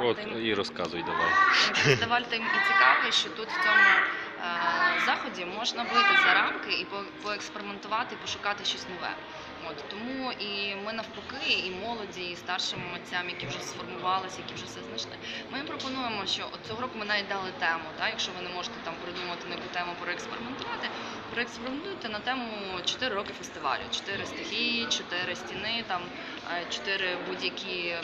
От і розказуй давай. фестиваль тим і цікавий, що тут в цьому е, заході можна вийти за рамки і по- поекспериментувати, пошукати щось нове. От тому і ми навпаки, і молоді, і старшим митцям, які вже сформувалися, які вже все знайшли. Ми їм пропонуємо, що от цього року ми навіть дали тему. Та, якщо ви не можете там придумати на яку тему проекспериментувати, проекспериментуйте на тему 4 роки фестивалю, 4 стихії, 4 стіни, там 4 будь-які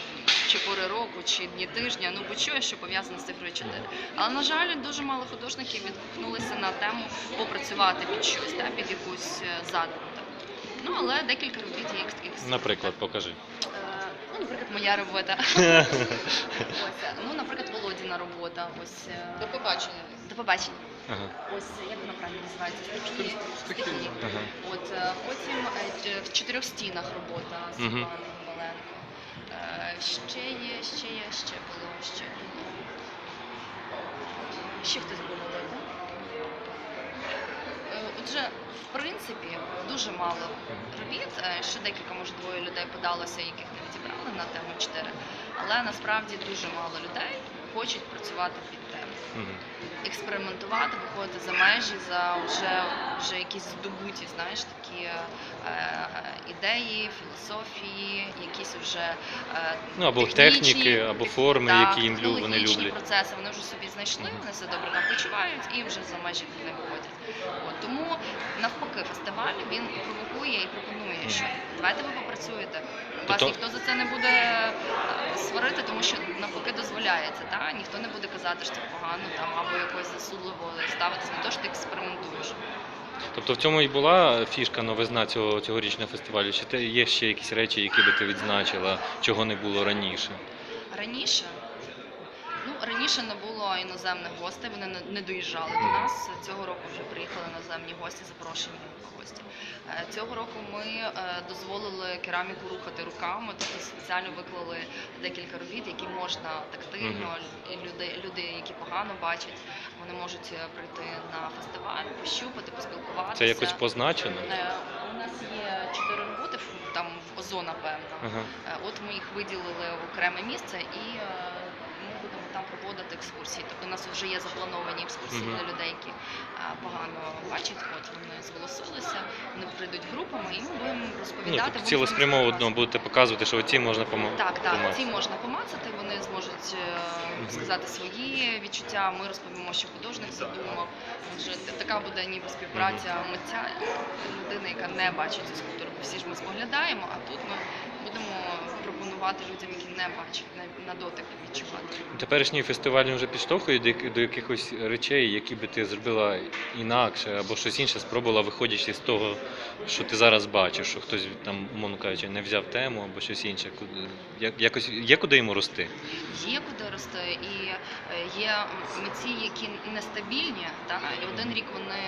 чи пори року, чи дні тижня, ну будь-що, що пов'язане з цифрою 4. Але на жаль, дуже мало художників відгукнулися на тему попрацювати під щось, та, під якусь е, задуму. Ну але декілька робіт є таких. Наприклад, покажи. Е, Ну, наприклад, моя робота. Ось, е, ну, наприклад, Володіна робота. Ось е, До побачення. до побачення. Ага. Ось як вона правильно називається? Стихії. Стихії. Ага. От е, потім е, в чотирьох стінах робота з Мгм. Іваном Маленко. Е, Ще є, ще є, ще було, ще було. Ще хтось був Отже, в принципі, дуже мало робіт. Е, Ще декілька, може, двоє людей подалося, яких не відібрали на тему 4. Але насправді дуже мало людей хочуть працювати під тему. Експериментувати, виходити за межі, за вже, вже якісь здобуті, знаєш, такі е, ідеї, філософії, якісь вже е, Ну, або технічні, техніки, або форми, так, які їм лю- вони технологічні люблять. процеси. Вони вже собі знайшли, вони все добре там почувають і вже за межі не виходять. От, тому навпаки, фестиваль він провокує і пропонує, що давайте ви попрацюєте. Вас Тобто- ніхто за це не буде е, сварити, тому що навпаки дозволяється. Та? Ніхто не буде казати, що це погано там, або якось засудливо ставитися на те, що ти експериментуєш. Тобто в цьому і була фішка новизна цього цьогорічного фестивалю? Чи те є ще якісь речі, які би ти відзначила, чого не було раніше? Раніше, ну раніше не було іноземних гостей, вони не, доїжджали до нас. Цього року вже приїхали іноземні гості, запрошені гості. Е, Цього року ми е, дозволили кераміку рухати руками, тобто спеціально виклали декілька робіт, які можна тактильно. Люди, люди, які погано бачать, вони можуть е, прийти на фестиваль, пощупати, поспілкуватися. Це якось позначено? У нас є чотири роботи, там озона певна. Ага. От ми їх виділили в окреме місце і е, ми будемо там проводити екскурсії. Тобто у нас вже є заплановані екскурсії для людей, які погано бачать. От вони зголосилися, вони прийдуть групами і ми будемо Ну, розповідати. тобто будемо цілеспрямовано будете показувати, що оці можна помо- Так, так, помацати. ці можна помацати, вони зможуть е, сказати свої відчуття. Ми розповімо, що художник задумав. Отже, така буде ніби співпраця митця людини, яка не бачить цю скульптуру. Всі ж ми споглядаємо, а тут ми будемо пропонувати людям, які не бачать, на- на дотик відчувати. Теперішній фестиваль вже підштовхує до, якихось речей, які би ти зробила інакше, або щось інше спробувала, виходячи з того, що ти зараз бачиш, що хтось там, умовно кажучи, не взяв тему або щось інше. Куди- як- Якось є куди йому рости? Є куди рости, і е, є митці, які нестабільні, та, і один рік вони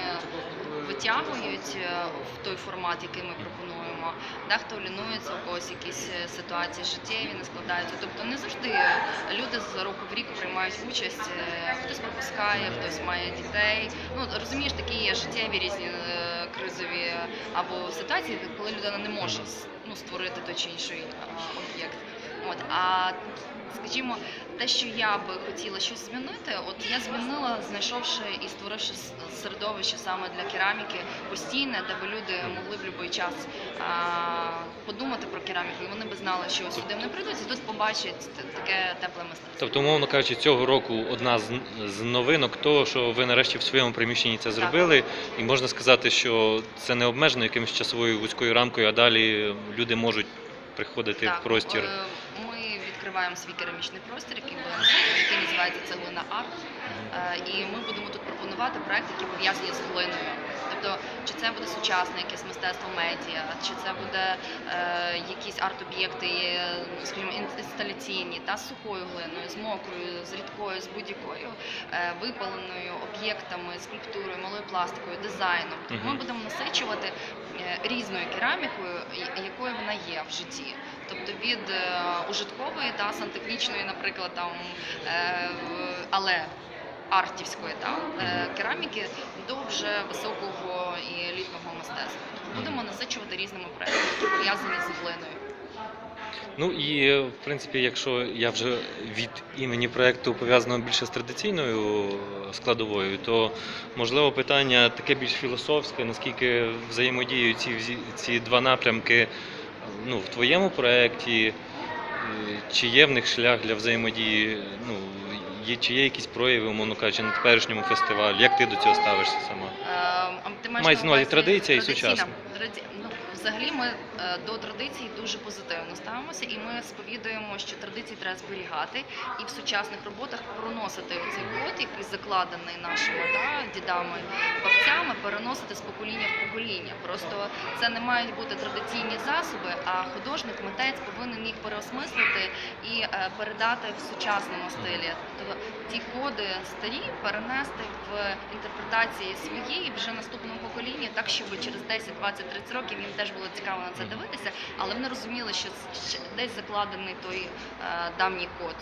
витягують е, в той формат, який ми пропонуємо. Дехто лінується, у когось якісь е, ситуації життєві не складаються. Тобто не завжди люди з року в рік приймають участь. е, Хтось пропускає, хтось має дітей. Ну розумієш, такі є життєві різні е, кризові або ситуації, коли людина не може ну, створити той чи інший об'єкт. От а скажімо, те, що я би хотіла щось змінити, от я змінила, знайшовши і створивши середовище саме для кераміки постійне, де би люди могли в будь-який час а, подумати про кераміку, і вони би знали, що сюди вони прийдуть і тут побачать таке тепле мистецтво. Тобто, умовно кажучи, цього року одна з, з новинок того, що ви нарешті в своєму приміщенні це зробили, і можна сказати, що це не обмежено якимось часовою вузькою рамкою, а далі люди можуть приходити в простір. Відкриваємо свій керамічний простір, який, який називається Цеглина Арт. Е, І ми будемо тут пропонувати проект, який пов'язаний з глиною. Це буде сучасне якесь мистецтво медіа, чи це буде е, якісь арт-об'єкти, е, скажімо, інсталяційні, та з сухою глиною, з мокрою, з рідкою, з будь-якою е, випаленою об'єктами, скульптурою, малою пластикою, дизайном. Тобто ми будемо будемо насичувати е, різною керамікою, якою вона є в житті. Тобто від е, ужиткової та сантехнічної, наприклад, там, е, але артівської та, е, кераміки до вже високого Тобто насичувати різними проектами, які пов'язані з глиною. Ну і в принципі, якщо я вже від імені проекту пов'язаного більше з традиційною складовою, то можливо питання таке більш філософське, наскільки взаємодіють ці, ці два напрямки ну, в твоєму проєкті, чи є в них шлях для взаємодії, ну, є, чи є якісь прояви, умовно кажучи, на теперішньому фестивалі, як ти до цього ставишся сама? Е, ти маєш Мається на увазі традиція і сучасна. Взагалі ми е, до традицій дуже позитивно ставимося, і ми сповідуємо, що традиції треба зберігати і в сучасних роботах проносити цей код, який закладений нашими да, дідами, бабцями, переносити з покоління в покоління. Просто це не мають бути традиційні засоби, а художник, митець повинен їх переосмислити і е, передати в сучасному стилі. Тобто ті коди старі перенести в інтерпретації своєї вже наступному поколінні, так щоб через 10, 20, 30 років їм теж було цікаво на це дивитися, але вони розуміли, що десь закладений той е, давній код.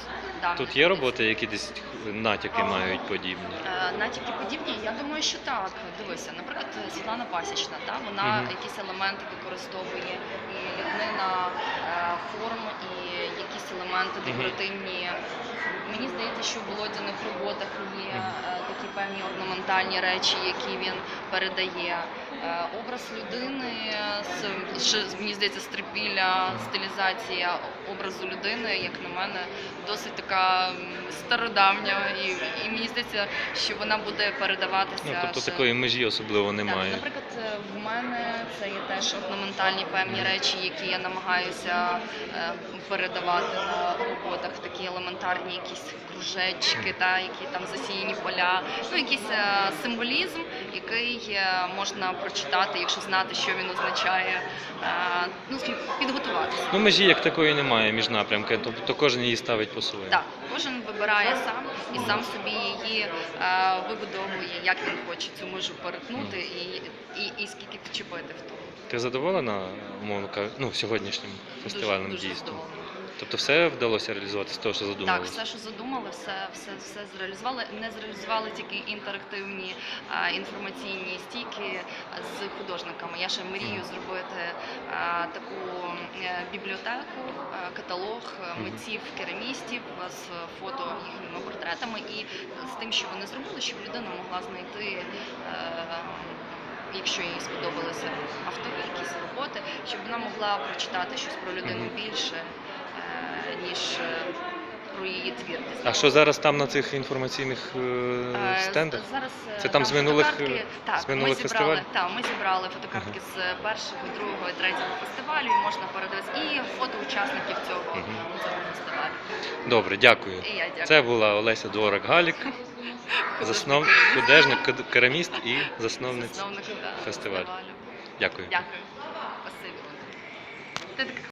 давніх Тут є роботи, які десь натяки мають подібні? Е, Натяки подібні, я думаю, що так. Дивися, наприклад, Світлана Пасічна, та вона Мгм. якісь елементи використовує і ліпнина е, форм, і якісь елементи декоративні. Мені здається, що в володяних роботах є е, такі певні орнаментальні речі, які він передає. Образ людини ще, мені здається, стрибіля, стилізація образу людини, як на мене, досить така стародавня, і, і мені здається, що вона буде передаватися. Ну, тобто ще- такої межі особливо так, немає. наприклад, е, в мене це є теж орнаментальні певні речі, які я намагаюся е, передавати на роботах, такі елементарні якісь кружечки, та які там засіяні поля, ну якийсь е, символізм, який е, можна прочитати, якщо знати, що він означає. Е, Ну, підготуватися. Ну, межі як такої немає між напрямки, тобто кожен її ставить по-своєму. Так, кожен вибирає сам і сам собі її вибудовує, як він хоче цю межу перетнути і, і, і скільки вчепити в тому. Ти задоволена, умовно кажучи, ну, сьогоднішнім фестивальним дуже, дуже дійством? задоволена. Тобто все вдалося реалізувати з того, що задумали? Так, все, що задумали, все, все, все зреалізували. Не зреалізували тільки інтерактивні а, інформаційні стійки з художниками. Я ще мрію зробити а, таку е, бібліотеку, е, каталог е, митців, керамістів з фото їхніми портретами і з тим, що вони зробили, щоб людина могла знайти. е, Якщо їй сподобалися автори, якісь роботи, щоб вона могла прочитати щось про людину більше, е, ніж е, про її творчість. А що зараз там на цих інформаційних е, стендах? Зараз Це там з минулих, так, з минулих ми зібрали, фестивалів? Так, ми зібрали фотокартки з першого, другого і третього фестивалю. І можна передивитися і фото учасників цього, цього фестивалю. Добре, дякую. І я дякую. Це була Олеся Дворак Галік, заснов... художник, кераміст і. Засновник да, фестивалю. Дякую. Дякую. Така